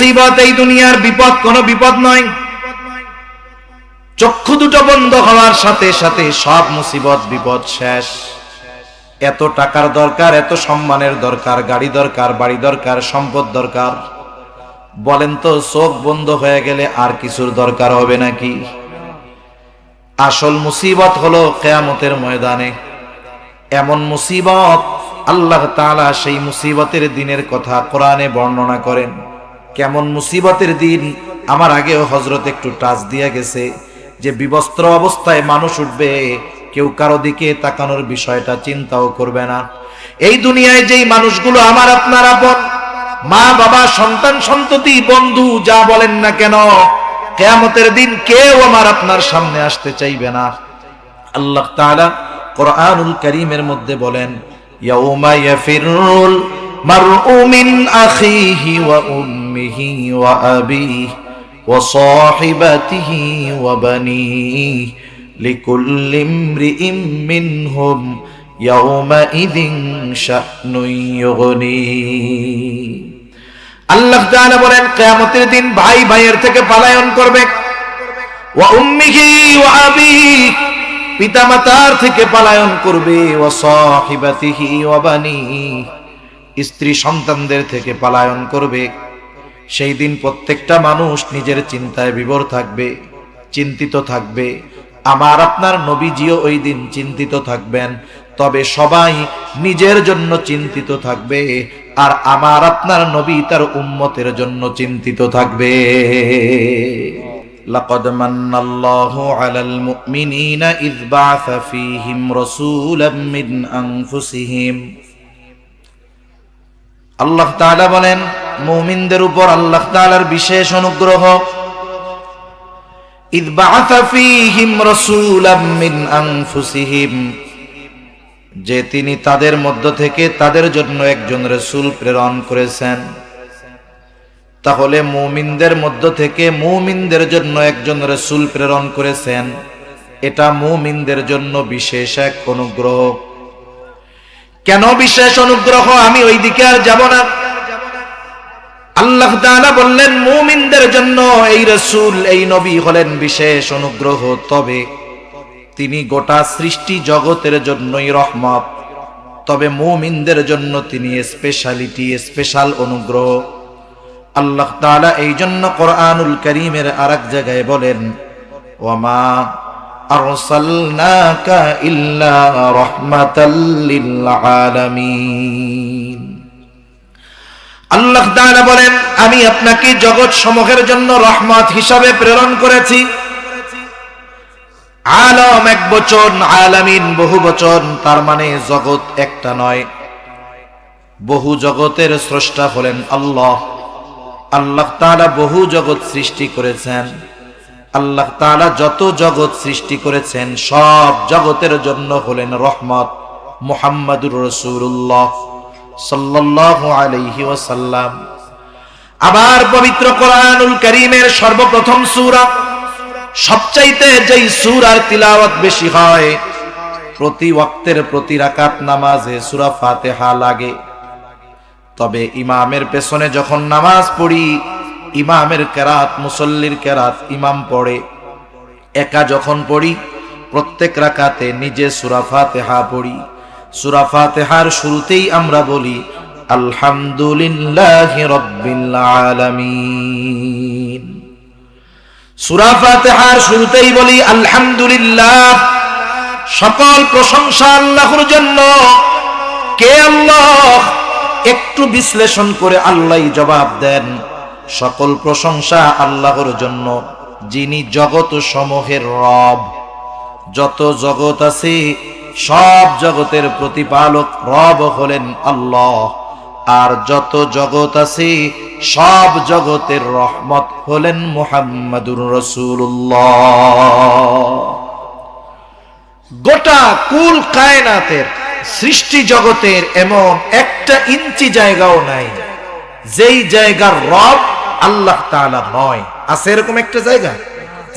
মুসিবত এই দুনিয়ার বিপদ, কোনো বিপদ নয়। চক্ষু দুটো বন্ধ হওয়ার সাথে সাথে সব মুসিবত, বিপদ শেষ। এত টাকার দরকার, এত সম্মানের দরকার, গাড়ি দরকার, বাড়ি দরকার, সম্পদ দরকার। বলেন তো, চোখ বন্ধ হয়ে গেলে আর কিছুর দরকার হবে নাকি? আসল মুসিবত হলো কেয়ামতের ময়দানে। এমন মুসিবত, আল্লাহ তাআলা সেই মুসিবতের দিনের কথা কোরআনে বর্ণনা করেন। কেমন মুসিবতের দিন। আমার আগেও হজরত একটু টাচ দিয়ে গেছে যে বিবস্ত্র অবস্থায় মানুষ উঠবে, কেউ কারও দিকে তাকানোর বিষয়টা চিন্তাও করবে না। এই দুনিয়ায় যেই মানুষগুলো আমার আপনার আপন মা, বাবা, সন্তান, সন্ততি, বন্ধু, যা বলেন না কেন, কেয়ামতের দিন কেউ আমার আপনার সামনে আসতে চাইবে না। আল্লাহ তাআলা কোরআনুল করিমের মধ্যে বলেন, ইয়াউমা ইয়াফিরুল উম্মিহি ওয়া আবিহি ওয়া সাহিবাতিহি ওয়া বানিহি লিকুল্লি ইমরিইম মিনহুম ইয়াউমাইযিন শা'নুন ইউগনি। আল্লাহ তাআলা বলেন, কিয়ামতের দিন ভাই ভাইয়ের থেকে পলায়ন করবে। ওয়া উম্মিহি ওয়া আবিহি পিতামাতার থেকে পলায়ন করবে। ওয়া সাহিবাতিহি ওয়া বানিহি স্ত্রী সন্তানদের থেকে পলায়ন করবে সেই দিন প্রত্যেকটা মানুষ নিজের চিন্তায় বিভোর থাকবে চিন্তিত থাকবে আমার আপনার নবীজিও ওই দিন চিন্তিত থাকবেন তবে সবাই নিজের জন্য চিন্তিত থাকবে আর আমার আপনার নবী তার উম্মতের জন্য চিন্তিত থাকবে لقد من الله على المؤمنين إذ بعث فيهم رسولا من أنفسهم আল্লাহ তাআলা বলেন, মুমিনদের উপর আল্লাহ তাআলার বিশেষ অনুগ্রহ। যে তিনি তাদের মধ্য থেকে তাদের জন্য একজন রাসূল প্রেরণ করেছেন। তাহলে মুমিনদের মধ্য থেকে মুমিনদের জন্য একজন রাসূল প্রেরণ করেছেন। এটা মুমিনদের জন্য বিশেষ এক অনুগ্রহ। কেন বিশেষ অনুগ্রহ? আমি ওই দিকে আর যাব না। আল্লাহ তাআলা বললেন, মুমিনদের জন্য এই রসুল, এই নবী হলেন বিশেষ অনুগ্রহ। তবে তিনি গোটা সৃষ্টি জগতের জন্যই রহমত। তবে মুমিনদের জন্য তিনি স্পেশালিটি স্পেশাল অনুগ্রহ। আল্লাহ তাআলা এই জন্য কোরআনুল করিমের আরেক জায়গায় বলেন ওয়ামা আল্লাহ বলেন, আমি আপনাকে জগৎ সমূহের জন্য রহমত হিসাবে প্রেরণ করেছি। আলম এক বচন, আলামিন বহু বচন, তার মানে জগৎ একটা নয়। বহু জগতের স্রষ্টা হলেন আল্লাহ। আল্লাহ তাআলা বহু জগৎ সৃষ্টি করেছেন। আল্লাহ তাআলা যত জগৎ সৃষ্টি করেছেন, সব জগতের জন্য হলেন রহমত। মুহাম্মাদুর রাসূলুল্লাহ সাল্লাল্লাহু আলাইহি ওয়াসাল্লাম। আবার পবিত্র কোরআনুল কারীমের সর্বপ্রথম সূরা, সবচাইতে যেই সূরার তিলাওয়াত বেশি হয়, প্রতি ওয়াক্তের প্রতি রাকাত নামাজে সূরা ফাতেহা লাগে। তবে ইমামের পেছনে যখন নামাজ পড়ি ইমামের কেরাত, মুসল্লির কেরাত, ইমাম পড়ে। একা যখন পড়ি, প্রত্যেক রাকাতে নিজে সূরা ফাতিহা পড়ি। সূরা ফাতিহার শুরুতেই আমরা বলি, আলহামদুলিল্লাহি রাব্বিল আলামিন। সূরা ফাতিহার শুরুতেই বলি, আলহামদুলিল্লাহ। সকল প্রশংসা আল্লাহর জন্য। কে আল্লাহ? একটু বিশ্লেষণ করে আল্লাহ জবাব দেন। সকল প্রশংসা আল্লাহর জন্য, যিনি জগৎ সমূহের রব। যত জগৎ আছে, সব জগতের প্রতিপালক রব হলেন আল্লাহ। আর যত জগৎ আছে, সব জগতের রহমত হলেন মুহাম্মাদুর রসুল্লাহ গোটা কুল কায়নাতের সৃষ্টি জগতের এমন একটা ইঞ্চি জায়গাও নাই। যেই জায়গার রব আল্লাহ নয়। আছে এরকম একটা জায়গা?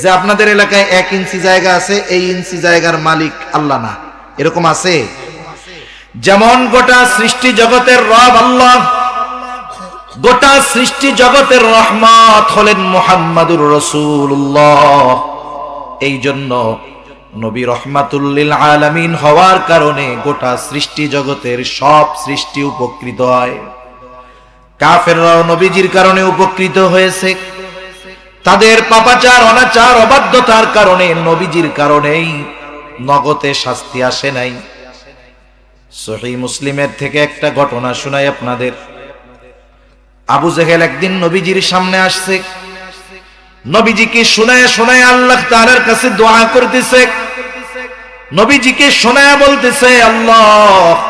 যে আপনাদের এলাকায় এক ইঞ্চি জায়গা আছে, এই ইঞ্চি জায়গার মালিক আল্লাহ না। এরকম আছে? যেমন গোটা সৃষ্টি জগতের রব আল্লাহ, গোটা সৃষ্টি জগতের রহমত হলেন মোহাম্মদুর রসুল্লাহ এই জন্য নবী রহমাতুল্লিল আলামিন হওয়ার কারণে গোটা সৃষ্টি জগতের সব সৃষ্টি উপকৃত হয়। কাফেররাও নবীজির কারণে উপকৃত হয়েছে। তাদের পাপাচার, অনাচার, অবাধ্যতার কারণে নবীজির কারণেই নগতে শাস্তি আসে নাই। সহি মুসলিমের থেকে একটা ঘটনা শোনাই আপনাদের। আবু জেহেল একদিন নবীজির সামনে আসছে। নবীজিকে শোনায় শোনায় আল্লাহ তাআলার কাছে দোয়া করতেছে। নবীজিকে শোনায় বলতেছে, আল্লাহ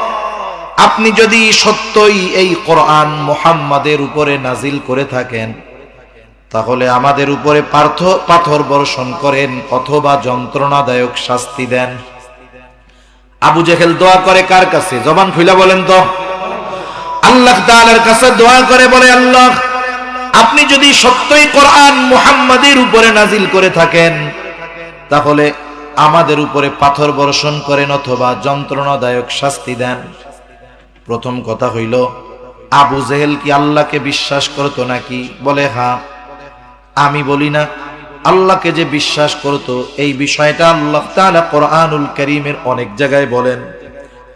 আপনি যদি সত্যই এই কোরআন মোহাম্মদের উপরে নাজিল করে থাকেন, তাহলে আমাদের উপরে পার্থ, পাথর বর্ষণ করেন অথবা যন্ত্রণাদায়ক শাস্তি দেন। আবু জেহেল দোয়া করে কার কাছে? জবান খুইলা বলেন তো। আল্লাহ তাআলার কাছে দোয়া করে বলে, আল্লাহ, আপনি যদি সত্যই কোরআন মুহাম্মাদের উপরে নাজিল করে থাকেন, তাহলে আমাদের উপরে পাথর বর্ষণ করেন অথবা যন্ত্রণাদায়ক শাস্তি দেন। প্রথম কথা হইল আবু জেহেল কি আল্লাহকে বিশ্বাস করতো নাকি বলে হ্যাঁ আমি বলি না আল্লাহকে যে বিশ্বাস করতো এই বিষয়টা আল্লাহ তাআলা কোরআনুল করিমের অনেক জায়গায় বলেন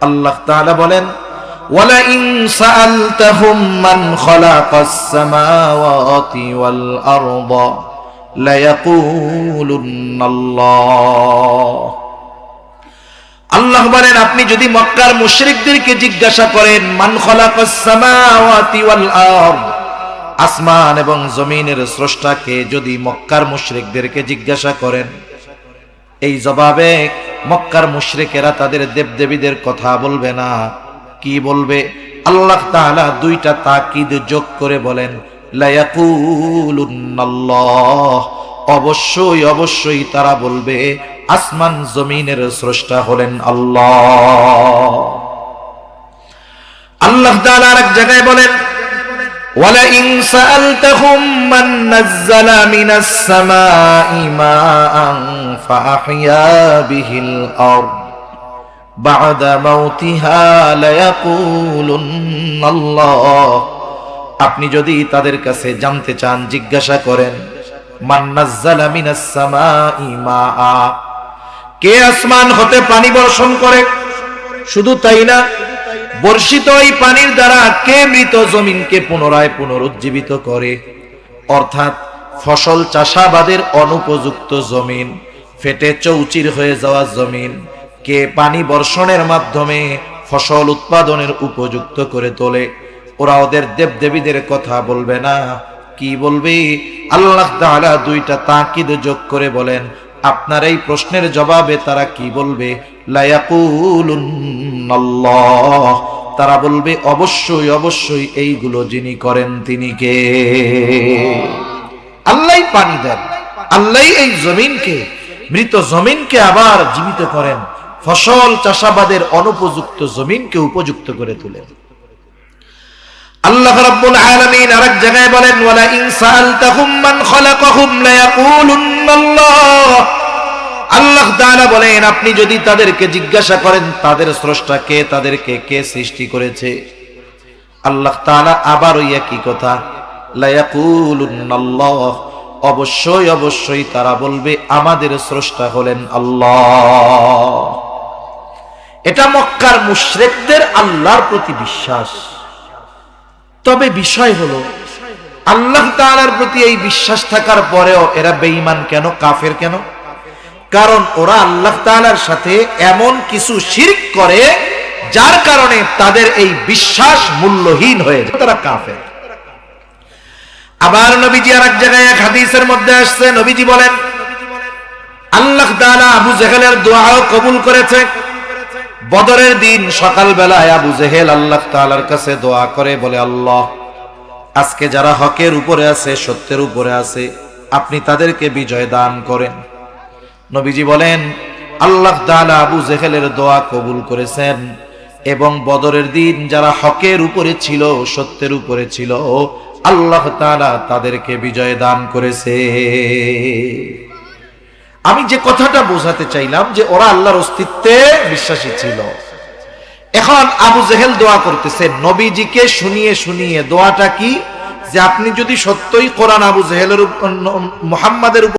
আল্লাহ তাআলা বলেন ولئن سألتهم من خلق السماوات والأرض ليقولن الله আল্লাহ বলেন, আপনি যদি মক্কার মুশরিকদেরকে জিজ্ঞাসা করেন, মান খলাকাস সামাওয়াতি ওয়াল আরদ? আসমান এবং জমিনের স্রষ্টাকে যদি মক্কার মুশরিকদেরকে জিজ্ঞাসা করেন, এই জবাবে মক্কার মুশরিকেরা তাদের দেবদেবীদের কথা বলবে না। কি বলবে? আল্লাহ তাআলা দুইটা তাকিদ যোগ করে বলেন, লায়াকুলুন্নাল্লাহ। অবশ্যই অবশ্যই তারা বলবে আসমান জমিনের স্রষ্টা হলেন আল্লাহ আল্লাহ তাআলা আরেক জায়গায় বলেন ولئن سألتهم من نزل من السماء ماء فأحيا به الأرض بعد موتها ليقولن الله আপনি যদি তাদের কাছে জানতে চান জিজ্ঞাসা করেন মান নাজ্জালা মিনাস সামাই মাআ কে আসমান হতে পানি বর্ষণ করে? শুধু তাই না, বর্ষিত এই পানির দ্বারা কে মৃত জমিনকে পুনরায় পুনরুজ্জীবিত করে? অর্থাৎ ফসল চাষাবাদের অনুপযুক্ত জমিন, ফেটে চৌচির হয়ে যাওয়া জমিন, কে পানি বর্ষণের মাধ্যমে ফসল উৎপাদনের উপযুক্ত করে তোলে? ওরা ওদের দেবদেবীদের কথা বলবে না। কি বলবে? আল্লাহ দুইটা তাকিদ যোগ করে বলেন আপনার এই প্রশ্নের জবাবে তারা কি বলবে? তারা বলবে, অবশ্যই অবশ্যই এইগুলো যিনি করেন তিনি কে? আল্লাহ পানি দেন আল্লাহ এই জমিনকে। মৃত জমিনকে আবার জীবিত করেন। ফসল চাষাবাদের অনুপযুক্ত জমিনকে উপযুক্ত করে তোলেন। আল্লাহ রাব্বুল আলামিন আরেক জায়গায় বলেন, ওয়ালা ইন সাআলতাহুম মান খালাকাহুম লায়াকুলুন্নাল্লাহ আল্লাহ তাআলা বলেন, আপনি যদি তাদেরকে জিজ্ঞাসা করেন, তাদের স্রষ্টা কে, তাদেরকে কে সৃষ্টি করেছে? আল্লাহ তাআলা আবার ওই একই কথা অবশ্যই অবশ্যই তারা বলবে, আমাদের স্রষ্টা হলেন আল্লাহ। এটা মক্কার মুশরিকদের আল্লাহর প্রতি বিশ্বাস। তবে বিষয় হলো আল্লাহ তাআলার প্রতি এই বিশ্বাস থাকার পরেও এরা বেঈমান কেন? কাফের কেন? কারণ ওরা আল্লাহ তাআলার সাথে এমন কিছু শিরক করে যার কারণে তাদের এই বিশ্বাস মূল্যহীন হয়ে যায়। তারা কাফের। আবার নবীজি আর এক জায়গায় এক হাদিসের মধ্যে আসছে, নবীজি বলেন, আল্লাহ তাআলা আবু জেহেলের দোয়াও কবুল করেছে। বদরের দিন সকাল বেলায় আবু জেহেল আল্লাহ তাআলার কাছে দোয়া করে বলে, আল্লাহ আজকে যারা হকের উপরে আছে, সত্যের উপরে আছে, আপনি তাদেরকে বিজয় দান করেন। নবীজি বলেন, আল্লাহ তাআলা আবু জেহেলের দোয়া কবুল করেছেন এবং বদরের দিন যারা হকের উপরে ছিল, সত্যের উপরে ছিল, আল্লাহ তাআলা তাদেরকে বিজয় দান করেছে। আমি যে কথাটা বোঝাতে চাইলাম যে ওরা আল্লাহর অস্তিত্বে বিশ্বাসী ছিল। এখন আবু জেহেল দোয়া করতেছে, নবীজিকে শুনিয়ে শুনিয়ে দোয়াটা কি? যে আপনি যদি সত্যই কোরআন আবু জেহেলের মোহাম্মদের